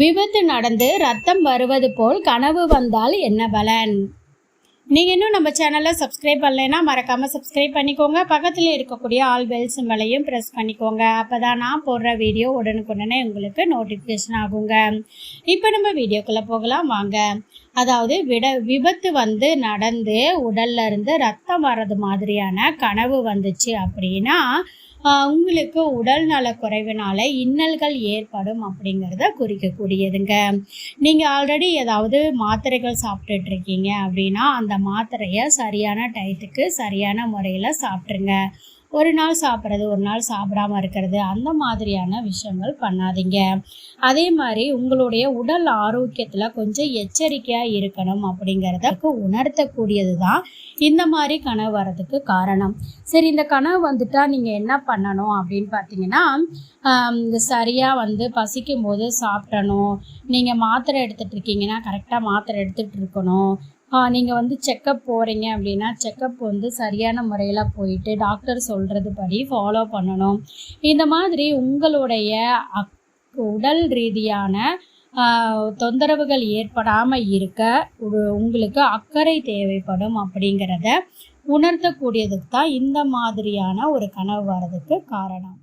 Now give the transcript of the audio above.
விபத்து நடந்து ரத்தம் வருவது போல் கனவு வந்தால் என்ன பலன்? நீங்கள் இன்னும் நம்ம சேனலை சப்ஸ்கிரைப் பண்ணலைன்னா மறக்காமல் சப்ஸ்கிரைப் பண்ணிக்கோங்க. பக்கத்தில் இருக்கக்கூடிய ஆல் பெல் சிம்பலையும் ப்ரெஸ் பண்ணிக்கோங்க. அப்போ தான் நான் போடுற வீடியோ உடனுக்குடனே உங்களுக்கு நோட்டிஃபிகேஷன் ஆகுங்க. இப்போ நம்ம வீடியோக்குள்ளே போகலாம். வாங்க. அதாவது விட விபத்து வந்து நடந்து உடல்ல இருந்து ரத்தம் வர்றது மாதிரியான கனவு வந்துச்சு அப்படின்னா உங்களுக்கு உடல் நல குறைவினால இன்னல்கள் ஏற்படும் அப்படிங்கிறத குறிக்கக்கூடியதுங்க. நீங்கள் ஆல்ரெடி ஏதாவது மாத்திரைகள் சாப்பிட்டுட்டு இருக்கீங்க அப்படின்னா அந்த மாத்திரையை சரியான டயத்துக்கு சரியான முறையில் சாப்பிட்ருங்க. ஒரு நாள் சாப்பிட்றது ஒரு நாள் சாப்பிடாம இருக்கிறது அந்த மாதிரியான விஷயங்கள் பண்ணாதீங்க. அதே மாதிரி உங்களுடைய உடல் ஆரோக்கியத்தில் கொஞ்சம் எச்சரிக்கையாக இருக்கணும் அப்படிங்கிறத உணர்த்தக்கூடியது தான் இந்த மாதிரி கனவு வர்றதுக்கு காரணம். சரி இந்த கனவு வந்துட்டால் நீங்கள் என்ன பண்ணணும் அப்படின்னு பார்த்தீங்கன்னா இந்த சரியாக வந்து பசிக்கும் போது சாப்பிடணும். நீங்கள் மாத்திரை எடுத்துகிட்டு இருக்கீங்கன்னா கரெக்டாக மாத்திரை எடுத்துகிட்டு இருக்கணும். நீங்கள் வந்து செக்கப் போகிறீங்க அப்படின்னா செக்கப் வந்து சரியான முறையில் போயிட்டு டாக்டர் சொல்கிறது படி ஃபாலோ பண்ணணும். இந்த மாதிரி உங்களுடைய அக் உடல் ரீதியான தொந்தரவுகள் ஏற்படாமல் இருக்க உங்களுக்கு அக்கறை தேவைப்படும் அப்படிங்கிறத உணர்த்தக்கூடியதுக்கு தான் இந்த மாதிரியான ஒரு கனவு வர்றதுக்கு காரணம்.